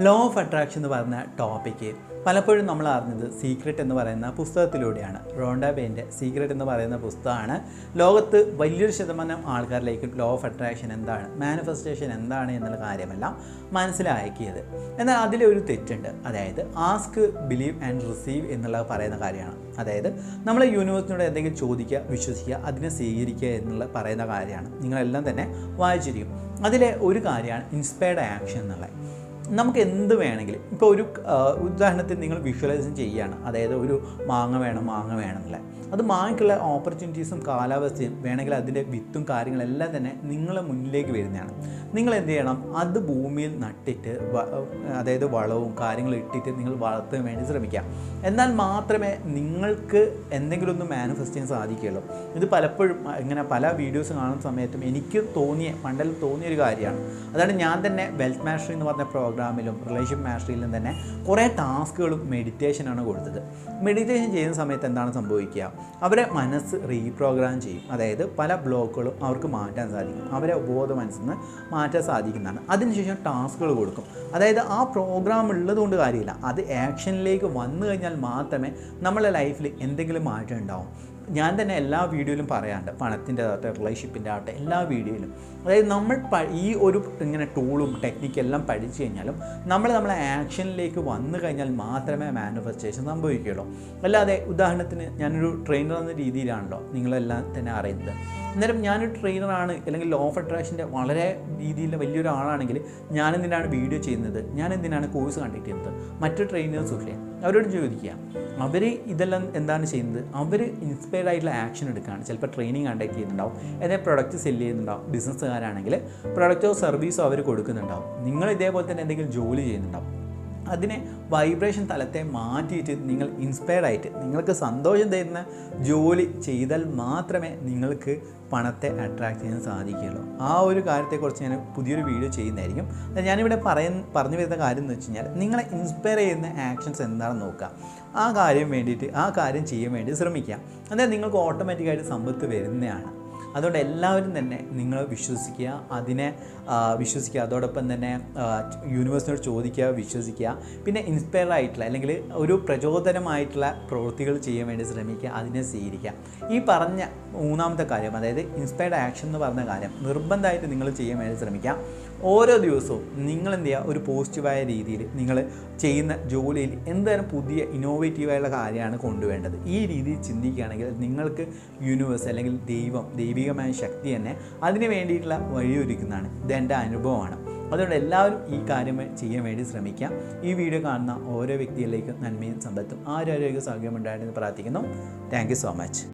Law of attraction എന്ന് പറഞ്ഞ topic പലപ്പോഴും നമ്മൾ അറിഞ്ഞത് സീക്രട്ട് എന്ന് പറയുന്ന പുസ്തകത്തിലൂടെയാണ്. റോണ്ട ബേന്റെ സീക്രട്ട് എന്ന് പറയുന്ന പുസ്തകമാണ്. ലോകത്ത് വലിയൊരു ശതമാനം ആൾക്കാരിലേക്ക് ലോ ഓഫ് അട്രാക്ഷൻ എന്താണ് മാനിഫെസ്റ്റേഷൻ എന്താണ് എന്നുള്ള കാര്യമെല്ലാം മനസ്സിലാക്കിയത്. എന്നാൽ അതിലെ ഒരു തെറ്റുണ്ട്. അതായത് ആസ്ക് ബിലീവ് ആൻഡ് റിസീവ് എന്നുള്ള പറയുന്ന കാര്യമാണ്. അതായത് നമ്മൾ യൂണിവേഴ്സിനോട് എന്തെങ്കിലും ചോദിക്കുക വിശ്വസിക്കുക അതിനെ സ്വീകരിക്കുക എന്നുള്ള പറയുന്ന കാര്യമാണ്. നിങ്ങളെല്ലാം തന്നെ വായിച്ചിരിക്കും. അതിലെ ഒരു കാര്യമാണ് ഇൻസ്പയർഡ് ആക്ഷൻ എന്നുള്ളത്. നമുക്ക് എന്ത് വേണമെങ്കിലും. ഇപ്പോൾ ഒരു ഉദാഹരണത്തിന് നിങ്ങൾ വിഷ്വലൈസേഷൻ ചെയ്യുകയാണ് അതായത് ഒരു മാങ്ങ വേണം മാങ്ങ വേണം അല്ലേ അത് മാങ്ങയ്ക്കുള്ള ഓപ്പർച്യൂണിറ്റീസും കാലാവസ്ഥയും വേണമെങ്കിൽ അതിന്റെ വിത്തും കാര്യങ്ങളെല്ലാം തന്നെ നിങ്ങളെ മുന്നിലേക്ക് വരുന്നതാണ്. നിങ്ങൾ എന്ത് ചെയ്യണം അത് ഭൂമിയിൽ നട്ടിട്ട് അതായത് വളവും കാര്യങ്ങളും ഇട്ടിട്ട് നിങ്ങൾ വളർത്താൻ വേണ്ടി ശ്രമിക്കാം എന്നാൽ മാത്രമേ നിങ്ങൾക്ക് എന്തെങ്കിലും ഒന്ന് മാനിഫെസ്റ്റ് ചെയ്യാൻ സാധിക്കുകയുള്ളൂ. ഇത് പലപ്പോഴും ഇങ്ങനെ പല വീഡിയോസ് കാണുന്ന സമയത്തും എനിക്ക് തോന്നിയ പണ്ടെല്ലാം തോന്നിയ ഒരു കാര്യമാണ്. അതാണ് ഞാൻ തന്നെ വെൽത്ത് മാസ്റ്ററി എന്ന് പറഞ്ഞ പ്രോഗ്രാമിലും റിലേഷൻ മാസ്റ്ററിയിലും തന്നെ കുറേ ടാസ്കുകളും മെഡിറ്റേഷനാണ് കൊടുത്തത്. മെഡിറ്റേഷൻ ചെയ്യുന്ന സമയത്ത് എന്താണ് സംഭവിക്കുക? അവരെ മനസ്സ് റീപ്രോഗ്രാം ചെയ്യും. അതായത് പല ബ്ലോക്കുകളും അവർക്ക് മാറ്റാൻ സാധിക്കും. അവരെ ബോധ മനസ്സിൽ നിന്ന് മാറ്റാൻ സാധിക്കുന്നതാണ്. അതിനുശേഷം ടാസ്കുകൾ കൊടുക്കും. അതായത് ആ പ്രോഗ്രാം ഉള്ളതുകൊണ്ട് കാര്യമില്ല. അത് ആക്ഷനിലേക്ക് വന്നു കഴിഞ്ഞാൽ മാത്രമേ നമ്മളെ ലൈഫിൽ എന്തെങ്കിലും മാറ്റം ഉണ്ടാവും. ഞാൻ തന്നെ എല്ലാ വീഡിയോയിലും പറയാറുണ്ട് പണത്തിന്റെ ആകട്ടെ റിലേഷൻഷിപ്പിന്റെ ആകട്ടെ എല്ലാ വീഡിയോയിലും. അതായത് നമ്മൾ ഈ ഒരു ഇങ്ങനെ ടൂളും ടെക്നിക്കും എല്ലാം പഠിച്ചു കഴിഞ്ഞാലും നമ്മൾ നമ്മളെ ആക്ഷനിലേക്ക് വന്നു കഴിഞ്ഞാൽ മാത്രമേ മാനിഫെസ്റ്റേഷൻ സംഭവിക്കുകയുള്ളൂ. അല്ലാതെ ഉദാഹരണത്തിന് ഞാനൊരു ട്രെയിനർ എന്ന രീതിയിലാണല്ലോ നിങ്ങളെല്ലാം തന്നെ അറിയുന്നത്. അന്നേരം ഞാനൊരു ട്രെയിനറാണ് അല്ലെങ്കിൽ ലോ ഓഫ് അട്രാക്ഷന്റെ വളരെ രീതിയിൽ വലിയൊരു ആളാണെങ്കിൽ ഞാൻ എന്തിനാണ് വീഡിയോ ചെയ്യുന്നത്? ഞാൻ എന്തിനാണ് കോഴ്സ് കണ്ടക്ട് ചെയ്യുന്നത് മറ്റു ട്രെയിനേഴ്സും ഇല്ലേ? അവരോട് ചോദിക്കുക. അവർ ഇതെല്ലാം എന്താണ് ചെയ്യുന്നത്? അവർ ഇൻസ്പയർഡ് ആയിട്ടുള്ള ആക്ഷൻ എടുക്കുകയാണ് ചിലപ്പോൾ ട്രെയിനിങ് കണ്ടക്ട് ചെയ്യുന്നുണ്ടാവും. ഏതെങ്കിലും പ്രൊഡക്റ്റ് സെല്ല് ചെയ്യുന്നുണ്ടാവും. ബിസിനസ്സുകാരാണെങ്കിൽ പ്രൊഡക്റ്റോ സർവീസോ അവർ കൊടുക്കുന്നുണ്ടാവും. നിങ്ങൾ ഇതേപോലെ തന്നെ എന്തെങ്കിലും ജോലി ചെയ്യുന്നുണ്ടാവും. അതിനെ വൈബ്രേഷൻ തലത്തെ മാറ്റിയിട്ട് നിങ്ങൾ ഇൻസ്പയർഡ് ആയിട്ട് നിങ്ങൾക്ക് സന്തോഷം തരുന്ന ജോലി ചെയ്താൽ മാത്രമേ നിങ്ങൾക്ക് പണത്തെ അട്രാക്റ്റ് ചെയ്യാൻ സാധിക്കുകയുള്ളൂ. ആ ഒരു കാര്യത്തെക്കുറിച്ച് ഞാൻ പുതിയൊരു വീഡിയോ ചെയ്യുന്നതായിരിക്കും. ഞാനിവിടെ പറയുന്ന പറഞ്ഞു വരുന്ന കാര്യം എന്ന് വെച്ച് കഴിഞ്ഞാൽ നിങ്ങളെ ഇൻസ്പയർ ചെയ്യുന്ന ആക്ഷൻസ് എന്താണെന്ന് നോക്കുക. ആ കാര്യം വേണ്ടിയിട്ട് ആ കാര്യം ചെയ്യാൻ വേണ്ടി ശ്രമിക്കുക. അതായത് നിങ്ങൾക്ക് ഓട്ടോമാറ്റിക്കായിട്ട് സമ്പത്ത് വരുന്നതാണ്. അതുകൊണ്ട് എല്ലാവരും തന്നെ നിങ്ങൾ വിശ്വസിക്കുക അതിനെ വിശ്വസിക്കുക. അതോടൊപ്പം തന്നെ യൂണിവേഴ്സിനോട് ചോദിക്കുക വിശ്വസിക്കുക. പിന്നെ ഇൻസ്പയർ ആയിട്ടുള്ള അല്ലെങ്കിൽ ഒരു പ്രചോദനമായിട്ടുള്ള പ്രവൃത്തികൾ ചെയ്യാൻ വേണ്ടി ശ്രമിക്കുക അതിനെ സ്വീകരിക്കുക. ഈ പറഞ്ഞ മൂന്നാമത്തെ കാര്യം അതായത് ഇൻസ്പയർഡ് ആക്ഷൻ എന്ന് പറഞ്ഞ കാര്യം നിർബന്ധമായിട്ട് നിങ്ങൾ ചെയ്യാൻ വേണ്ടി ശ്രമിക്കുക. ഓരോ ദിവസവും നിങ്ങൾ എന്ത് ചെയ്യുക? ഒരു പോസിറ്റീവായ രീതിയിൽ നിങ്ങൾ ചെയ്യുന്ന ജോലിയിൽ എന്തായാലും പുതിയ ഇന്നോവേറ്റീവായുള്ള കാര്യമാണ് കൊണ്ടുവേണ്ടത്? ഈ രീതിയിൽ ചിന്തിക്കുകയാണെങ്കിൽ നിങ്ങൾക്ക് യൂണിവേഴ്സ് അല്ലെങ്കിൽ ദൈവം ദൈവികമായ ശക്തി തന്നെ അതിന് വേണ്ടിയിട്ടുള്ള വഴിയൊരുക്കുന്നതാണ്. ഇതെന്റെ അനുഭവമാണ്. അതുകൊണ്ട് എല്ലാവരും ഈ കാര്യം ചെയ്യാൻ വേണ്ടി ശ്രമിക്കാം. ഈ വീഡിയോ കാണുന്ന ഓരോ വ്യക്തികളിലേക്കും നന്മയും സമ്പത്തും ആരോഗ്യ സൗകര്യം ഉണ്ടായിരുന്നു പ്രാർത്ഥിക്കുന്നു താങ്ക് സോ മച്ച്